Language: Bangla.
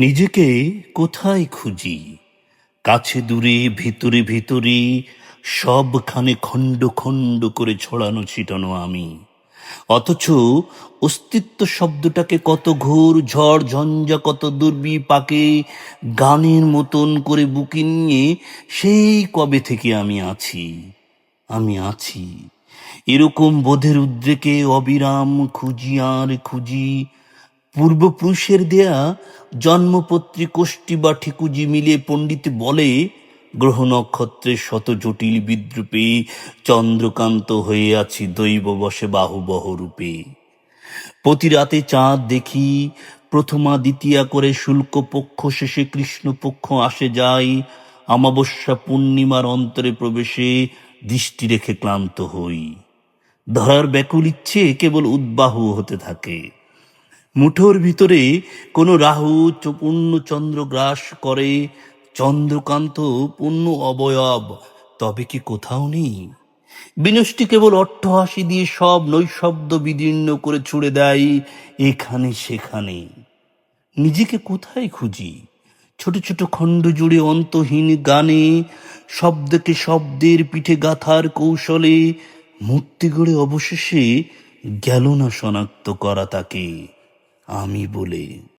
নিজেকে কোথায় খুঁজি? কাছে দূরে, ভিতরে ভিতরে, সবখানে খণ্ড খণ্ড করে ছড়ানো ছিটানো আমি। অথচ অস্তিত্ব শব্দটাকে কত ঘোর ঝড় ঝঞ্ঝা, কত দুর্বি পাকে গানের মতন করে বুকে নিয়ে সেই কবে থেকে আমি আছি? আমি আছি। এরকম বোধের উদ্রেকে অবিরাম খুঁজি আর খুঁজি পূর্বপুরুষের দেয়া জন্মপত্রী কোষ্ঠী বা ঠিকুজি মিলে পণ্ডিত বলে, গ্রহ নক্ষত্রের শত জটিল বিদ্রুপে চন্দ্রকান্ত হয়ে আছি দৈব বসে বাহুবহ রূপে। প্রতি রাতে চাঁদ দেখি প্রথমা দ্বিতীয়া করে শুল্ক পক্ষ শেষে কৃষ্ণপক্ষ আসে যায় অমাবস্যা পূর্ণিমার অন্তরে প্রবেশে দৃষ্টি রেখে ক্লান্ত হই। ধরার ব্যাকুল ইচ্ছে কেবল উদ্বাহু হতে থাকে। মুঠোর ভিতরে কোনো রাহু পূর্ণ চন্দ্র গ্রাস করে, চন্দ্রকান্ত পূর্ণ অবয়ব। তবে কি কোথাও নেই? বিনষ্টি কেবল অট্টহাসি দিয়ে সব নৈশব্দ বিদীর্ণ করে ছুড়ে দেয় এখানে সেখানে। নিজেকে কোথায় খুঁজি? ছোট ছোট খণ্ড জুড়ে অন্তহীন গানে, শব্দকে শব্দের পিঠে গাথার কৌশলে, মূর্তি গড়ে অবশেষে গেল না শনাক্ত করা তাকে। আমি বলে।